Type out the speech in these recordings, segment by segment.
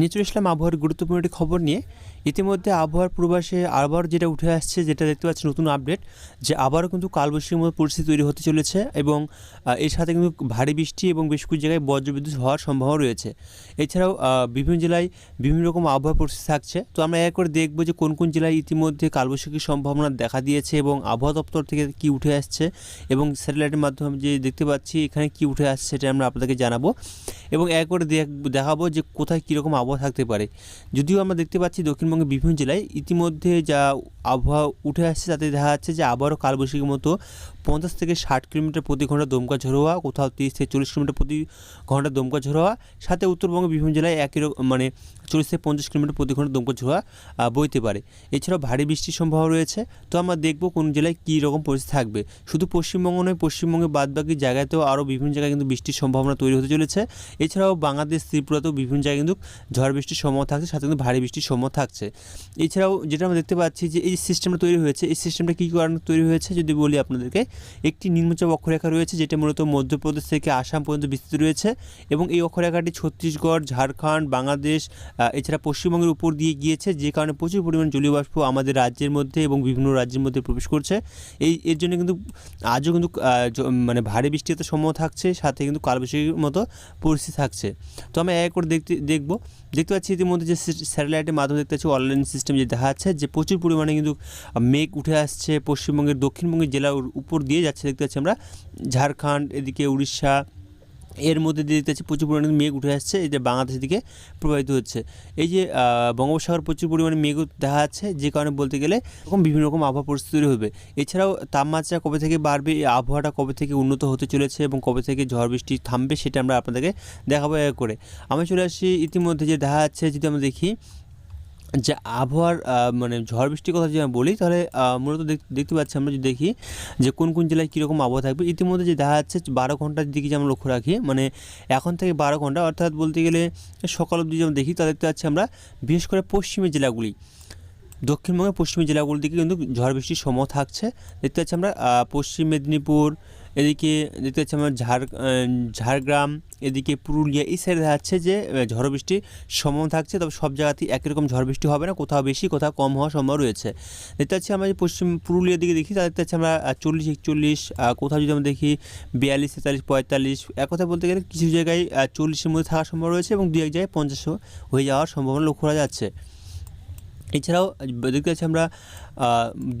নিয়ে ইসলাম আবহাওয়ার গুরুত্বপূর্ণ একটি খবর নিয়ে ইতিমধ্যে আবহাওয়ার পূর্বাসে আবার যেটা উঠে আসছে, যেটা দেখতে পাচ্ছি নতুন আপডেট, যে আবারও কিন্তু কালবৈশাখীর মতো পরিস্থিতি তৈরি হতে চলেছে এবং এর সাথে কিন্তু ভারী বৃষ্টি এবং বেশ কিছু জায়গায় বজ্রবিদ্যুৎ হওয়ার সম্ভাবনা রয়েছে। এছাড়াও বিভিন্ন জেলায় বিভিন্ন রকম আবহাওয়া পরিস্থিতি থাকছে। তো আমরা এক করে দেখব যে কোন কোন জেলায় ইতিমধ্যে কালবৈশাখীর সম্ভাবনা দেখা দিয়েছে এবং আবহাওয়া দপ্তর থেকে কি উঠে আসছে এবং স্যাটেলাইটের মাধ্যমে যে দেখতে পাচ্ছি এখানে কি উঠে আসছে সেটা আমরা আপনাদেরকে জানাব এবং এক করে দেখ- দেখাবো যে কোথায় কীরকম আবহাওয়া থাকতে পারে। যদিও আমরা দেখতে পাচ্ছি দক্ষিণবঙ্গের বিভিন্ন জেলায় ইতিমধ্যে যা আবহাওয়া উঠে আসছে, তাতে দেখা যাচ্ছে যে আবারও কালবৈশাখীর মতো পঞ্চাশ থেকে ষাট কিলোমিটার প্রতি ঘণ্টা দমকা ঝড় হওয়া কোথাও তিরিশ থেকে চল্লিশ কিলোমিটার প্রতি ঘণ্টা দমকা ঝড় হওয়া সাথে উত্তরবঙ্গের বিভিন্ন জেলায় একই রকম মানে চল্লিশ থেকে পঞ্চাশ কিলোমিটার প্রতি ঘণ্টা দমকা ঝড় বইতে পারে। এছাড়াও ভারী বৃষ্টির সম্ভাবনা রয়েছে। তো আমরা দেখব কোন জেলায় কী রকম পরিস্থিতি থাকবে। শুধু পশ্চিমবঙ্গ নয়, পশ্চিমবঙ্গের বাদবাকি জায়গাতেও আরও বিভিন্ন জায়গায় কিন্তু বৃষ্টির সম্ভাবনা তৈরি হতে চলেছে। এছাড়াও বাংলাদেশ, ত্রিপুরাতেও বিভিন্ন জায়গায় কিন্তু ঝড় বৃষ্টির সম্ভাবনা থাকছে, সাথে কিন্তু ভারী বৃষ্টির সম্ভাবনা থাকছে। এছাড়াও যেটা আমরা দেখতে পাচ্ছি যে এই সিস্টেমটা তৈরি হয়েছে, এই সিস্টেমটা কী কারণে তৈরি হয়েছে? যদি বলি আপনাদেরকে, একটি নিম্নচাপ অক্ষরেখা রয়েছে, যেটা মূলত মধ্যপ্রদেশ থেকে আসাম পর্যন্ত বিস্তৃত রয়েছে এবং এই অক্ষরেখাটি ছত্তিশগড়, ঝাড়খণ্ড, বাংলাদেশ এছাড়া পশ্চিমবঙ্গের উপর দিয়ে গিয়েছে, যে কারণে প্রচুর পরিমাণ জলীয় বাষ্প আমাদের রাজ্যের মধ্যে এবং বিভিন্ন রাজ্যের মধ্যে প্রবেশ করছে। এই, এর জন্য কিন্তু আজও কিন্তু মানে ভারী বৃষ্টির তো সম্ভাবনা থাকছে, সাথে কিন্তু কালবৈশাখীর মতো পরিস্থিতি থাকছে। তো আমি এক করে দেখতে, দেখব। দেখতে পাচ্ছি ইতিমধ্যে যে স্যাটেলাইটের মাধ্যমে দেখতে পাচ্ছি অনলাইন সিস্টেম যে দেখা যাচ্ছে, যে প্রচুর পরিমাণে কিন্তু মেঘ উঠে আসছে পশ্চিমবঙ্গের, দক্ষিণবঙ্গের জেলার উপর দিয়ে যাচ্ছে। দেখতে পাচ্ছি আমরা ঝাড়খণ্ড, এদিকে উড়িষ্যা এর মধ্যে দিয়ে দেখতে পাচ্ছি প্রচুর পরিমাণে মেঘ উঠে আসছে যে বাংলাদেশের দিকে প্রবাহিত হচ্ছে। এই যে বঙ্গোপসাগর প্রচুর পরিমাণে মেঘ দেখা যাচ্ছে, যে কারণে বলতে গেলে এরকম বিভিন্ন রকম আবহাওয়া পরিস্থিতি হবে। এছাড়াও তাপমাত্রা কবে থেকে বাড়বে, এই আবহাওয়াটা কবে থেকে উন্নত হতে চলেছে এবং কবে থেকে ঝড় বৃষ্টি থামবে, সেটা আমরা আপনাদেরকে দেখাবো করে। আমি চলে আসি ইতিমধ্যে, যে দেখা যাচ্ছে যদি আমরা দেখি যে আবহাওয়ার মানে ঝড় বৃষ্টির কথা যদি আমি বলি, তাহলে মূলত দেখতে পাচ্ছি আমরা যদি দেখি যে কোন কোন জেলায় কীরকম আবহাওয়া থাকবে। ইতিমধ্যে যে দেখা যাচ্ছে বারো ঘণ্টার দিকে যে আমরা লক্ষ্য রাখি মানে এখন থেকে বারো ঘণ্টা, অর্থাৎ বলতে গেলে সকাল অবধি যেমন দেখি, তা দেখতে পাচ্ছি আমরা বিশেষ করে পশ্চিমের জেলাগুলি। দক্ষিণবঙ্গের পশ্চিমের জেলাগুলির দিকে কিন্তু ঝড় বৃষ্টির সময় থাকছে। দেখতে পাচ্ছি আমরা পশ্চিম মেদিনীপুর এদিকে দেখতে পাচ্ছি আমরা ঝাড় ঝাড়গ্রাম, এদিকে পুরুলিয়া, এই সাইডে দেখা যাচ্ছে যে ঝড় বৃষ্টির সম্ভাবনা থাকছে, তবে সব জায়গাতেই একই রকম ঝড় বৃষ্টি হবে না, কোথাও বেশি, কোথাও কম হওয়ার সম্ভাবনা রয়েছে। দেখতে পাচ্ছি আমরা পশ্চিম পুরুলিয়ার দিকে দেখি তাদের দেখতে আমরা চল্লিশ, একচল্লিশ কোথাও যদি আমরা দেখি বিয়াল্লিশ, তেতাল্লিশ, পঁয়তাল্লিশ, এক কথা বলতে গেলে কিছু জায়গায় চল্লিশের মধ্যে থাকার সম্ভাবনা রয়েছে এবং দু এক জায়গায় পঞ্চাশও হয়ে যাওয়ার সম্ভাবনা লক্ষ্য করা যাচ্ছে। এছাড়াও, দেখতে পাচ্ছি আমরা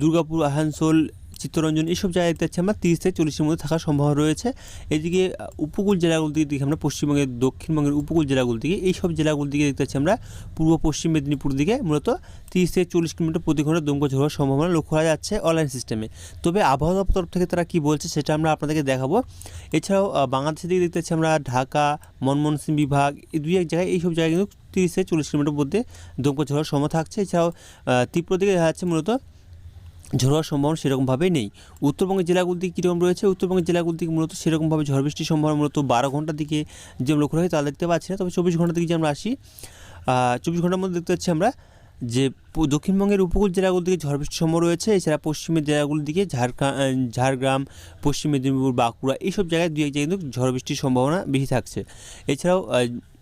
দুর্গাপুর, আসানসোল চিত্তরঞ্জন এইসব জায়গায় দেখতে পাচ্ছি আমরা তিরিশ থেকে চল্লিশের মধ্যে থাকার সম্ভাবনা রয়েছে। এদিকে উপকূল জেলাগুলো দিকে দেখি আমরা, পশ্চিমবঙ্গের, দক্ষিণবঙ্গের উপকূল জেলাগুলো দিকে, এইসব জেলাগুলো দিকে দেখতে পাচ্ছি আমরা, পূর্ব, পশ্চিম মেদিনীপুর দিকে মূলত তিরিশ থেকে চল্লিশ কিলোমিটার প্রতি ঘণ্টা দমকা ঝড় হওয়ার সম্ভাবনা লক্ষ্য করা যাচ্ছে অনলাইন সিস্টেমে। তবে আবহাওয়া দপ্তর তরফ থেকে তারা কী বলছে সেটা আমরা আপনাদেরকে দেখাবো। এছাড়াও বাংলাদেশের দিকে দেখতে পাচ্ছি আমরা, ঢাকা, মনমোহন সিং বিভাগ এই দুই এক জায়গায় এইসব জায়গায় কিন্তু তিরিশ থেকে চল্লিশ কিলোমিটার মধ্যে দমকা ঝড়ের সময় থাকছে। এছাড়াও ত্রিপুরা দিকে দেখা যাচ্ছে মূলত ঝড় হওয়ার সম্ভাবনা সেরকমভাবে নেই। উত্তরবঙ্গের জেলাগুলো দিকে কীরকম রয়েছে? উত্তরবঙ্গের জেলাগুলো দিকে মূলত সেরকমভাবে ঝড় বৃষ্টির সম্ভাবনা মূলত বারো ঘণ্টার দিকে যে লক্ষ্য রাখি তা দেখতে পাচ্ছি না। তবে চব্বিশ ঘণ্টার দিকে যে আমরা আসি চব্বিশ ঘণ্টার মধ্যে দেখতে পাচ্ছি আমরা যে দক্ষিণবঙ্গের উপকূল জেলাগুলোর দিকে ঝড় বৃষ্টির সম্ভাবনা রয়েছে। এছাড়া পশ্চিমের জেলাগুলির দিকে ঝাড়গ্রাম, পশ্চিম মেদিনীপুর, বাঁকুড়া এইসব জায়গায় দুই এক জায়গায় কিন্তু ঝড় বৃষ্টির সম্ভাবনা বেশি থাকছে। এছাড়াও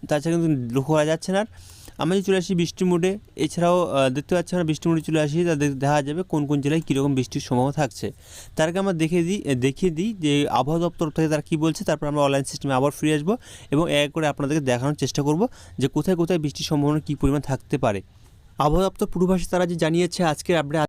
তাছাড়া কিন্তু লক্ষ্য করা যাচ্ছে না আমরা চলে আসি বৃষ্টি মোডে, এছাড়াও দেখতে পাচ্ছি আমরা বৃষ্টি মোডে চলে আসি, তাদের দেখা যাবে কোন কোন জেলায় কীরকম বৃষ্টির সম্ভাবনা থাকছে। তার আগে আমরা দেখে দিই দেখিয়ে দিই যে আবহাওয়া দপ্তর থেকে তারা কী বলছে, তারপর আমরা অনলাইন সিস্টেমে আবার ফিরে আসব এবং এক করে আপনাদেরকে দেখানোর চেষ্টা করব যে কোথায় কোথায় বৃষ্টির সম্ভাবনা কী পরিমাণ থাকতে পারে। আবহাওয়া দপ্তর পূর্বাভাসে তারা যে জানিয়েছে, আজকের আপডেট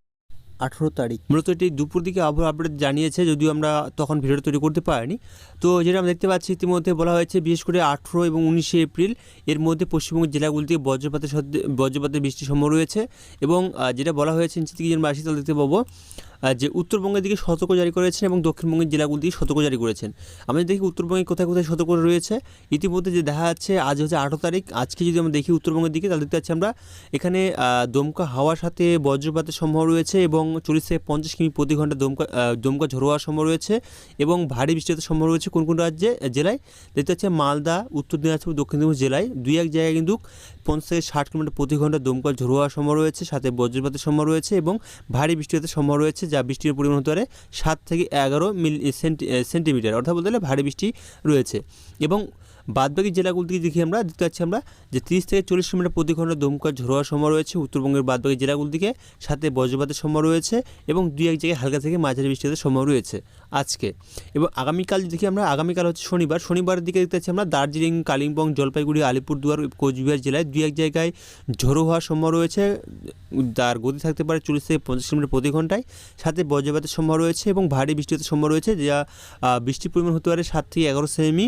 আঠেরো তারিখ। মূলত এটি দুপুর দিকে আবহাওয়া আপডেট জানিয়েছে, যদিও আমরা তখন ভিডিও তৈরি করতে পারিনি। তো যেটা আমরা দেখতে পাচ্ছি, ইতিমধ্যে বলা হয়েছে বিশেষ করে আঠেরো এবং উনিশে এপ্রিল, এর মধ্যে পশ্চিমবঙ্গের জেলাগুলিতে বজ্রপাতের বজ্রপাতের বৃষ্টির সম্ভব রয়েছে এবং যেটা বলা হয়েছে নিচে কিছু যেন আসি দেখতে পাবো যে উত্তরবঙ্গের দিকে সতর্ক জারি করেছেন এবং দক্ষিণবঙ্গের জেলাগুলি দিকে সতর্ক জারি করেছেন। আমরা দেখি উত্তরবঙ্গে কোথায় কোথায় সতর্ক রয়েছে। ইতিমধ্যে যে দেখা যাচ্ছে, আজ হচ্ছে আঠেরো তারিখ। আজকে যদি আমরা দেখি উত্তরবঙ্গের দিকে, তাহলে দেখতে পাচ্ছি আমরা এখানে দমকা হাওয়ার সাথে বজ্রপাতের সম্ভাবনা রয়েছে এবং চল্লিশ থেকে পঞ্চাশ কিমি প্রতি ঘণ্টা দমকা দমকা ঝোড়ো হওয়ার সম্ভাবনা রয়েছে এবং ভারী বৃষ্টিপাতের সম্ভব রয়েছে কোন কোন রাজ্যে, জেলায়। দেখতে পাচ্ছি মালদা, উত্তর দিনাজপুর, দক্ষিণ দিনাজপুর জেলায় দুই এক জায়গায় কিন্তু পঞ্চাশ থেকে ষাট কিলোমিটার প্রতি ঘণ্টা দমকা ঝোড়ো হওয়ার সম্ভাবনা রয়েছে, সাথে বজ্রপাতের সম্ভাবনা রয়েছে এবং ভারী বৃষ্টিপাতের সম্ভাবনা রয়েছে যা বৃষ্টির পরিমাণ হতে পারে সাত থেকে এগারো মিলি সেন্টি সেন্টিমিটার, অর্থাৎ বলতে গেলে ভারী বৃষ্টি রয়েছে। এবং বাদবাকি জেলাগুলো থেকে দেখি আমরা, দেখতে পাচ্ছি আমরা যে তিরিশ থেকে চল্লিশ কিলোমিটার প্রতি ঘণ্টা দমকা ঝোড়োয়া সময় রয়েছে। উত্তরবঙ্গের বাদবাকি জেলাগুলো দিকে সাথে বজ্রপাতের সময় রয়েছে এবং দুই এক জায়গায় হালকা থেকে মাঝারি বৃষ্টিপাতের সময় রয়েছে আজকে। এবং আগামীকাল দেখি আমরা, আগামীকাল হচ্ছে শনিবার। শনিবারের দিকে দেখতে পাচ্ছি আমরা দার্জিলিং, কালিম্পং, জলপাইগুড়ি, আলিপুরদুয়ার, কোচবিহার জেলায় দুই এক জায়গায় ঝোড়ো হওয়ার সময় রয়েছে। তার গতি থাকতে পারে চল্লিশ থেকে পঞ্চাশ কিলোমিটার প্রতি ঘন্টায় সাথে বজ্রপাতের সম্ভব রয়েছে এবং ভারী বৃষ্টিপাতের সম্ভব রয়েছে, যা বৃষ্টির পরিমাণ হতে পারে সাত থেকে এগারো সেমি।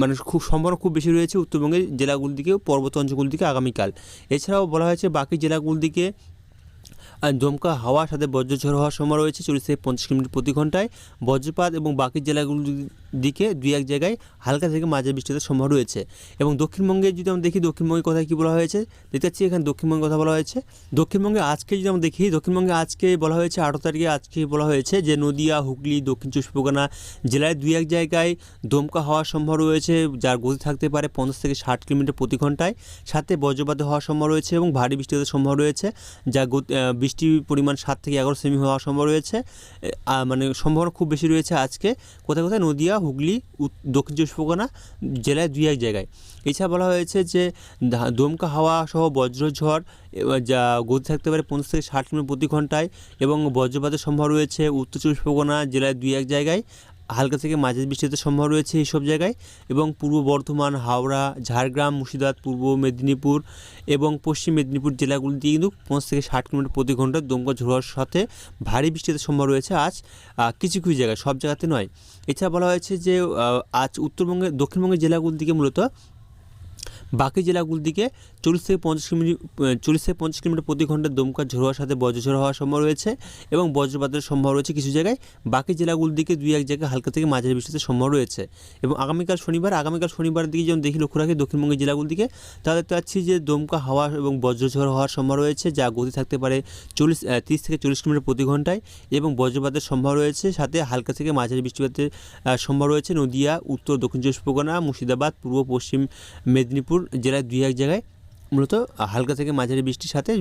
মানে খুব সম্ভাবনা খুব বেশি রয়েছে উত্তরবঙ্গের জেলাগুলির দিকে, পর্বত অঞ্চলগুলির দিকে আগামীকাল। এছাড়াও বলা হয়েছে বাকি জেলাগুলির দিকে দমকা হাওয়ার সাথে বজ্রঝড় হওয়ার সময় রয়েছে, চল্লিশ থেকে পঞ্চাশ কিলোমিটার প্রতি ঘন্টায়। বজ্রপাত এবং বাকি জেলাগুলির দিকে দুই এক জায়গায় হালকা থেকে মাঝে বৃষ্টিপাতের সম্ভব রয়েছে। এবং দক্ষিণবঙ্গে যদি আমরা দেখি, দক্ষিণবঙ্গের কথা কী বলা হয়েছে? দেখতে পাচ্ছি এখানে দক্ষিণবঙ্গের কথা বলা হয়েছে। দক্ষিণবঙ্গে আজকে যদি আমরা দেখি, দক্ষিণবঙ্গে আজকে বলা হয়েছে, আঠারো তারিখে আজকে বলা হয়েছে যে নদিয়া, হুগলি, দক্ষিণ চব্বিশ পরগনা জেলায় দুই এক জায়গায় দমকা হওয়ার সম্ভব রয়েছে, যার গতি থাকতে পারে পঞ্চাশ থেকে ষাট কিলোমিটার প্রতি ঘন্টায়। সাথে বজ্রপাত হওয়ার সম্ভব রয়েছে এবং ভারী বৃষ্টিপাতের সম্ভব রয়েছে যা বৃষ্টির পরিমাণ সাত থেকে এগারো সেমি হওয়ার সম্ভব রয়েছে। মানে সম্ভাবনা খুব বেশি রয়েছে আজকে। কোথায় কোথায়? নদিয়া হুগলি দক্ষিণ চব্বিশ পরগনা জেলায় দুই এক জায়গায়। এছাড়া বলা হয়েছে যে দমকা হাওয়া সহ বজ্রঝড় যা গতি থাকতে পারে পঞ্চাশ থেকে ষাট কিলোমিটার প্রতি ঘন্টায় এবং বজ্রপাতের সম্ভাব রয়েছে উত্তর চব্বিশ পরগনা জেলায় দুই এক জায়গায়। হালকা থেকে মাঝের বৃষ্টিতে সম্ভব রয়েছে এই সব জায়গায় এবং পূর্ব বর্ধমান, হাওড়া, ঝাড়গ্রাম, মুর্শিদাবাদ, পূর্ব মেদিনীপুর এবং পশ্চিম মেদিনীপুর জেলাগুলি দিয়ে কিন্তু পঞ্চাশ থেকে ষাট কিলোমিটার প্রতি ঘণ্টা দমকা ঝোড়ার সাথে ভারী বৃষ্টিতে সম্ভব রয়েছে আজ কিছু কিছু জায়গায়, সব জায়গাতে নয়। এছাড়া বলা হয়েছে যে আজ উত্তরবঙ্গে দক্ষিণবঙ্গের জেলাগুলির দিকে মূলত বাকি জেলাগুলির দিকে চল্লিশ থেকে পঞ্চাশ কিলোমিটার চল্লিশ থেকে পঞ্চাশ কিলোমিটার প্রতি ঘণ্টা দমকা ঝোড়োয়ার সাথে বজ্রঝড় হওয়ার সম্ভব রয়েছে এবং বজ্রপাতের সম্ভব রয়েছে কিছু জায়গায়। বাকি জেলাগুলির দিকে দুই এক জায়গায় হালকা থেকে মাঝারি বৃষ্টিতে সম্ভব রয়েছে এবং আগামীকাল শনিবার আগামীকাল শনিবার দিকে যেমন দেখি লক্ষ্য রাখি দক্ষিণবঙ্গের জেলাগুলির দিকে তাহলে দেখতে পাচ্ছি যে দমকা হাওয়া এবং বজ্রঝড় হওয়ার সম্ভব রয়েছে যা গতি থাকতে পারে চল্লিশ তিরিশ থেকে চল্লিশ কিলোমিটার প্রতি ঘন্টায় এবং বজ্রপাতের সম্ভব রয়েছে সাথে হালকা থেকে মাঝারি বৃষ্টিপাতের সম্ভব রয়েছে নদিয়া, উত্তর দক্ষিণ চব্বিশ পরগনা, মুর্শিদাবাদ, পূর্ব পশ্চিম মেদিনীপুর জেলায় দুই এক জায়গায় মূলত হালকা থেকে মাঝারি বৃষ্টির সাথে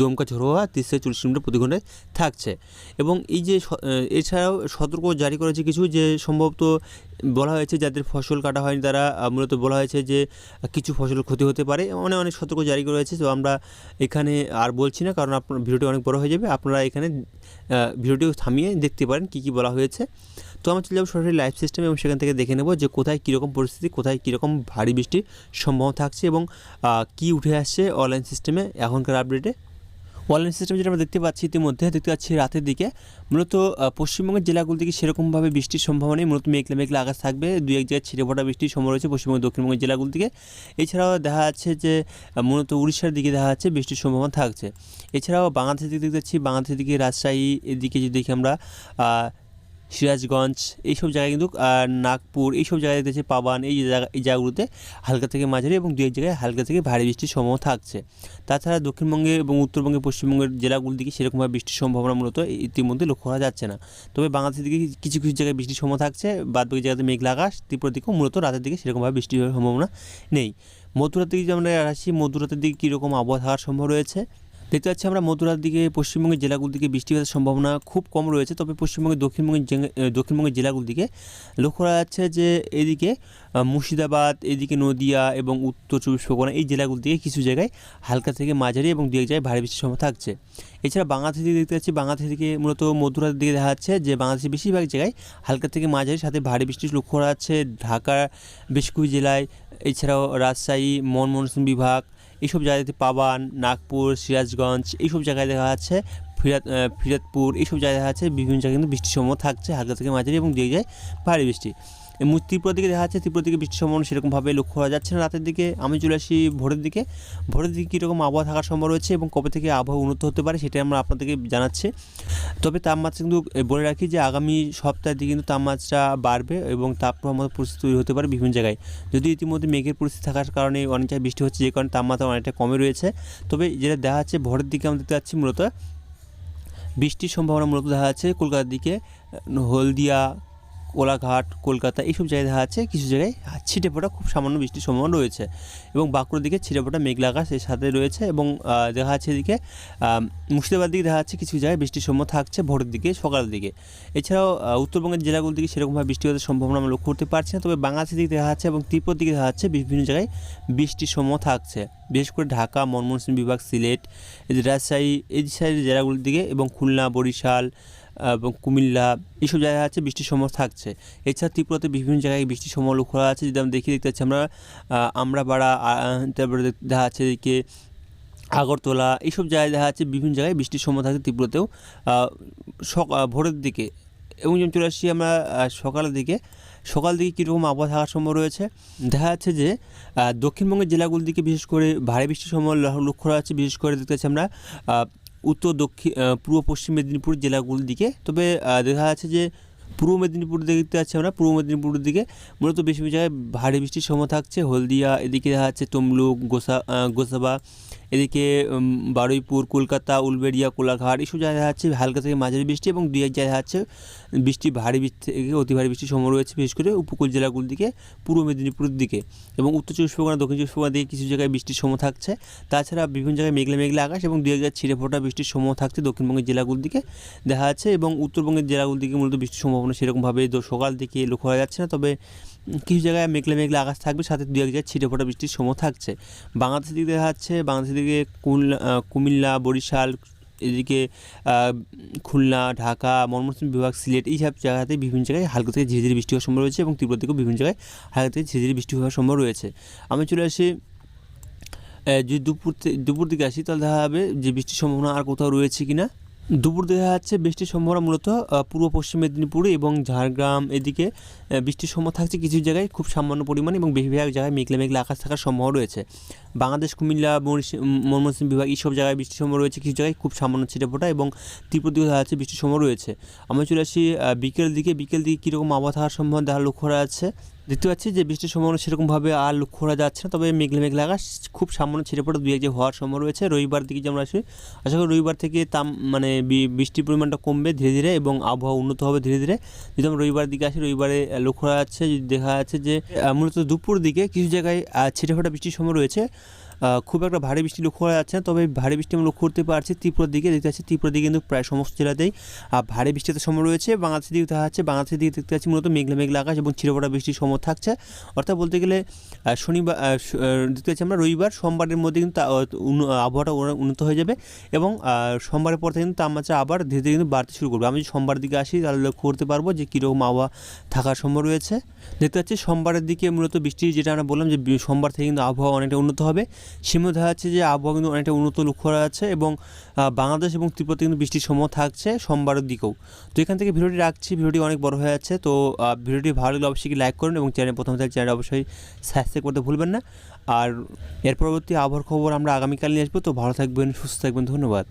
দমকা ঝোড়ো হওয়া তিরিশ থেকে চল্লিশ কিলোমিটার প্রতি ঘন্টায় থাকছে। এবং এই যে এছাড়াও সতর্ক জারি করেছে কিছু যে সম্ভবত বলা হয়েছে যাদের ফসল কাটা হয়নি তারা মূলত বলা হয়েছে যে কিছু ফসলের ক্ষতি হতে পারে। অনেক অনেক সতর্ক জারি করা হয়েছে তো আমরা এখানে আর বলছি না, কারণ আপনার ভিডিওটি অনেক বড় হয়ে যাবে। আপনারা এখানে ভিডিওটি থামিয়ে দেখতে পারেন কী কী বলা হয়েছে। তো আমরা চলে যাব সরাসরি লাইভ সিস্টেম এবং সেখান থেকে দেখে নেব যে কোথায় কীরকম পরিস্থিতি, কোথায় কীরকম ভারী বৃষ্টির সম্ভাবনা থাকছে এবং কী উঠে আসছে অনলাইন সিস্টেমে এখনকার আপডেটে অনলাইন সিস্টেম যেটা আমরা দেখতে পাচ্ছি ইতিমধ্যে, দেখতে পাচ্ছি রাতের দিকে, মূলত পশ্চিমবঙ্গের জেলাগুলো থেকে সেরকমভাবে বৃষ্টির সম্ভাবনা নেই, মূলত মেঘলা মেঘলা আকাশ থাকবে, দুই এক জায়গায় ছিটে ফোটা বৃষ্টির সম্ভাবনা রয়েছে পশ্চিমবঙ্গের দক্ষিণবঙ্গের জেলাগুলো থেকে এছাড়াও দেখা যাচ্ছে যে মূলত উড়িষ্যার দিকে দেখা যাচ্ছে বৃষ্টির সম্ভাবনা থাকছে। এছাড়াও বাংলাদেশের দিকে দেখতে পাচ্ছি, বাংলাদেশের দিকে রাজশাহী এদিকে যদি দেখি আমরা সিরাজগঞ্জ, এইসব জায়গায় কিন্তু নাগপুর, এইসব জায়গায় দেখতেছি পাবান, এই জায়গা এই জায়গাগুলোতে হালকা থেকে মাঝারি এবং দু এক জায়গায় হালকা থেকে ভারী বৃষ্টির সম্ভাবনা থাকছে। তাছাড়া দক্ষিণবঙ্গে এবং উত্তরবঙ্গে, পশ্চিমবঙ্গের জেলাগুলোর দিকে সেরকমভাবে বৃষ্টির সম্ভাবনা মূলত ইতিমধ্যে লক্ষ্য করা যাচ্ছে না। তবে বাংলাদেশের দিকে কিছু কিছু জায়গায় বৃষ্টির সম্ভাবনা থাকছে বাদ বাকি জায়গাতে মেঘলা আকাশ ত্রিপুরা দিকেও মূলত রাতের দিকে সেরকমভাবে বৃষ্টি হওয়ার সম্ভাবনা নেই। মধ্যরাতের দিকে যদি আমরা আসি মধ্যরাতের দিকে কীরকম আবহাওয়া থাকার সম্ভব রয়েছে? দেখতে পাচ্ছি আমরা মধ্যরাত দিকে, পশ্চিমবঙ্গের জেলাগুলোর দিকে বৃষ্টিপাতের সম্ভাবনা খুব কম রয়েছে। তবে পশ্চিমবঙ্গের, দক্ষিণবঙ্গের দক্ষিণবঙ্গের জেলাগুলোর দিকে লক্ষ্য করা যাচ্ছে যে এদিকে মুর্শিদাবাদ, এদিকে নদিয়া এবং উত্তর চব্বিশ পরগনা এই জেলাগুলো দিকে কিছু জায়গায় হালকা থেকে মাঝারি এবং দু এক জায়গায় ভারী বৃষ্টির সম্ভাবনা থাকছে। এছাড়া বাংলাদেশ দিকে দেখতে পাচ্ছি, বাংলাদেশ দিকে মূলত মধুরার দিকে দেখা যাচ্ছে যে বাংলাদেশের বেশিরভাগ জায়গায় হালকা থেকে মাঝারি, সাথে ভারী বৃষ্টি লক্ষ্য করা যাচ্ছে ঢাকা বেশ জেলায়। এছাড়াও রাজশাহী মনমনসুন বিভাগ এইসব জায়গাতে পাবান, নাগপুর, সিরাজগঞ্জ, এইসব জায়গায় দেখা যাচ্ছে, ফিরাত ফিরাদপুর ফিরাতপুর এইসব জায়গায় দেখা যাচ্ছে, বিভিন্ন জায়গায় কিন্তু বৃষ্টির সময় থাকছে হালকা থেকে মাঝারি এবং দিয়ে যায় ভারী বৃষ্টি। ত্রিপুরা দিকে দেখা যাচ্ছে ত্রিপুরা দিকে সম্ভাবনা সেরকমভাবে লক্ষ্য করা যাচ্ছে না রাতের দিকে। আমি চলে আসি ভোরের দিকে। ভোরের দিকে কীরকম আবহাওয়া থাকার সম্ভব রয়েছে এবং কবে থেকে আবহাওয়া উন্নত হতে পারে সেটাই আমরা আপনাদেরকে জানাচ্ছি। তবে তাপমাত্রা কিন্তু বলে রাখি যে আগামী সপ্তাহের দিকে কিন্তু তাপমাত্রা বাড়বে এবং তাপপ্রবাহ পরিস্থিতি তৈরি হতে পারে বিভিন্ন জায়গায়। যদি ইতিমধ্যে মেঘের পরিস্থিতি থাকার কারণে অনেক জায়গায় বৃষ্টি হচ্ছে, যে কারণে তাপমাত্রা অনেকটা কমে রয়েছে। তবে যেটা দেখা যাচ্ছে, ভোরের দিকে আমরা দেখতে পাচ্ছি মূলত বৃষ্টির সম্ভাবনা মূলত দেখা যাচ্ছে কলকাতার দিকে, হলদিয়া কোলাঘাট, কলকাতা এইসব জায়গায় দেখা যাচ্ছে, কিছু জায়গায় ছিটে ফোটা খুব সামান্য বৃষ্টির সম্ভাবনা রয়েছে এবং বাঁকুড়ার দিকে ছিটে ফোটা মেঘলা আকাশ এর সাথে রয়েছে এবং দেখা যাচ্ছে এদিকে মুর্শিদাবাদ দিকে দেখা যাচ্ছে কিছু জায়গায় বৃষ্টির সম্ভাবনা থাকছে ভোরের দিকে, সকালের দিকে। এছাড়াও উত্তরবঙ্গের জেলাগুলোর দিকে সেরকমভাবে বৃষ্টিপাতের সম্ভাবনা আমরা লক্ষ্য করতে পারছি না, তবে বাংলাদেশের দিকে দেখা যাচ্ছে এবং ত্রিপুরার দিকে দেখা যাচ্ছে বিভিন্ন জায়গায় বৃষ্টির সম্ভাবনা থাকছে। বিশেষ করে ঢাকা, ময়মনসিংহ বিভাগ, সিলেট রাজশাহী এই সাইডের জেলাগুলোর দিকে এবং খুলনা, বরিশাল এবং কুমিল্লা এইসব জায়গায় আছে বৃষ্টির সময় থাকছে। এছাড়া ত্রিপুরাতে বিভিন্ন জায়গায় বৃষ্টির সম্ভাবনা লক্ষ্য করা আছে যদি আমরা দেখি দেখতে পাচ্ছি। আমরা আহ, আমরা পাড়া তারপরে দেখা যাচ্ছে এদিকে আগরতলা এইসব জায়গায় দেখা যাচ্ছে বিভিন্ন জায়গায় বৃষ্টির সম্ভাবনা থাকে ত্রিপুরাতেও। ভোরের দিকে এবং যেমন চলে আসছি আমরা সকালের দিকে সকাল দিকে কীরকম আবহাওয়া থাকার সম্ভব রয়েছে? দেখা যাচ্ছে যে দক্ষিণবঙ্গের জেলাগুলোর দিকে বিশেষ করে ভারী বৃষ্টির ল- লক্ষ্য করা যাচ্ছে। বিশেষ করে দেখতে পাচ্ছি আমরা উত্তর দক্ষিণ পূর্ব পশ্চিম মেদিনীপুর জেলাগুলির দিকে। তবে দেখা যাচ্ছে যে পূর্ব মেদিনীপুর দেখতে পাচ্ছি আমরা, পূর্ব মেদিনীপুরের দিকে মূলত বেশি বেশি জায়গায় ভারী বৃষ্টির সময় থাকছে। হলদিয়া, এদিকে দেখা যাচ্ছে তমলুক, গোসা গোসাবা এদিকে বারুইপুর, কলকাতা, উলবেড়িয়া, কোলাঘাট এইসব জায়গায় যাচ্ছে হালকা থেকে মাঝারি বৃষ্টি এবং দুই এক জায়গায় যাচ্ছে বৃষ্টি ভারী বৃষ্টি থেকে অতি ভারী বৃষ্টির সম্ভাবনা রয়েছে, বিশেষ করে উপকূল জেলাগুলোর দিকে, পূর্ব মেদিনীপুরের দিকে এবং উত্তর চব্বিশ পরগনা, দক্ষিণ চব্বিশ পরগনা দিকে কিছু জায়গায় বৃষ্টির সম্ভাবনা থাকছে। তাছাড়া বিভিন্ন জায়গায় মেঘলা মেঘলা আকাশ এবং দুই এক জায়গায় ছিঁড়ে ফোটা বৃষ্টির সম্ভাবনা থাকছে দক্ষিণবঙ্গের জেলাগুলোর দিকে। দেখা যাচ্ছে এবং উত্তরবঙ্গের জেলাগুলোর দিকে মূলত বৃষ্টির সম্ভাবনা সেরকমভাবে সকাল দিকে লক্ষ্য করা যাচ্ছে না, তবে কিছু জায়গায় মেঘলা মেঘলা আকাশ থাকবে, সাথে দু এক জায়গায় ছিটে ফোটা বৃষ্টির সম্ভাবনা থাকছে। বাংলাদেশের দিকে দেখা যাচ্ছে, বাংলাদেশের দিকে কুমিল্লা বরিশাল, এদিকে খুলনা, ঢাকা, ময়মনসিংহ বিভাগ, সিলেট, এই সব জায়গাতে বিভিন্ন জায়গায় হালকা থেকে ধীরে বৃষ্টি হওয়ার সম্ভব রয়েছে এবং ত্রিপুরা দিকেও বিভিন্ন জায়গায় হালকা থেকে ধীরে বৃষ্টি হওয়ার সম্ভব রয়েছে। আমি চলে আসি যদি দুপুর দুপুর দিকে আসি, তাহলে দেখা যাবে যে বৃষ্টির সম্ভাবনা আর কোথাও রয়েছে কি না দুপুর দেখা যাচ্ছে, বৃষ্টির সম্ভাবনা মূলত পূর্ব পশ্চিম মেদিনীপুরে এবং ঝাড়গ্রাম এদিকে বৃষ্টির সম্ভাবনা থাকছে কিছু জায়গায় খুব সামান্য পরিমাণ এবং বেশিরভাগ জায়গায় মেঘলা মেঘলা আকাশ থাকার সম্ভাবনা রয়েছে। বাংলাদেশ, কুমিল্লা ময়মনসিংহ বিভাগ এইসব জায়গায় বৃষ্টির সম্ভাবনা রয়েছে, কিছু জায়গায় খুব সামান্য ছিটেফোঁটা এবং তীব্র দিকে দেখা যাচ্ছে বৃষ্টির সম্ভাবনা রয়েছে। আমরা চলে আসি বিকেল দিকে বিকেল দিকে কীরকম আবহাওয়া থাকার সম্ভাবনা দেখা লক্ষ্য করা যাচ্ছে। দেখতে পাচ্ছি যে বৃষ্টির সম্ভাবনা সেরকমভাবে আর লক্ষ্য করা যাচ্ছে না, তবে মেঘলা মেঘলা আকাশ খুব সামান্য ছেড়ে পড়ে দুই এক যে হওয়ার সম্ভাবনা রয়েছে। রবিবার দিকে যেমন আসি, আশা করি রবিবার থেকে তাম মানে বৃষ্টির পরিমাণটা কমবে ধীরে ধীরে এবং আবহাওয়া উন্নত হবে ধীরে ধীরে। যদি আমরা রবিবার দিকে আসি, রবিবারে লক্ষ্য করা যাচ্ছে, যদি দেখা যাচ্ছে যে মূলত দুপুর দিকে কিছু জায়গায় ছিটে ফাটা বৃষ্টির সময় রয়েছে। খুব একটা ভারী বৃষ্টি লক্ষ্য করা যাচ্ছে না, তবে ভারী বৃষ্টি আমরা লক্ষ্য করতে পারছি ত্রিপুরার দিকে। দেখতে পাচ্ছি ত্রিপুরার দিকে কিন্তু প্রায় সমস্ত জেলাতেই ভারী বৃষ্টিতে সময় রয়েছে। বাংলাদেশের দিকে দেখা যাচ্ছে, বাংলাদেশের দিকে দেখতে পাচ্ছি মূলত মেঘলা মেঘলা আকাশ এবং ছিড়ে বৃষ্টির সময় থাকছে। অর্থাৎ বলতে গেলে শনিবার দেখতে পাচ্ছি আমরা রবিবার, সোমবারের মধ্যে কিন্তু আবহাওয়াটা উন্নত হয়ে যাবে এবং সোমবারের পর থেকে কিন্তু তাপমাত্রা আবার ধীরে ধীরে কিন্তু বাড়তে শুরু করবে। আমি যদি সোমবার দিকে আসি, তাহলে লক্ষ্য করতে পারব যে কীরকম আবহাওয়া থাকার সম্ভব রয়েছে। দেখতে পাচ্ছি সোমবারের দিকে মূলত বৃষ্টি, যেটা আমরা বললাম যে সোমবার থেকে কিন্তু আবহাওয়া অনেকটা উন্নত হবে। সেমন দেখা যাচ্ছে যে আবহাওয়া কিন্তু অনেকটা উন্নত লক্ষ্য করা যাচ্ছে এবং বাংলাদেশ এবং ত্রিপুরাতে কিন্তু বৃষ্টির সময় থাকছে সোমবারের দিকেও। তো এখান থেকে ভিডিওটি রাখছি, ভিডিওটি অনেক বড় হয়ে যাচ্ছে। তো ভিডিওটি ভালো লাগলে অবশ্যই লাইক করুন এবং চ্যানেল প্রথম থেকে চ্যানেল অবশ্যই সাবস্ক্রাইব করতে ভুলবেন না। আর এর পরবর্তী আবহাওয়ার খবর আমরা আগামীকাল নিয়ে আসব। তো ভালো থাকবেন, সুস্থ থাকবেন, ধন্যবাদ।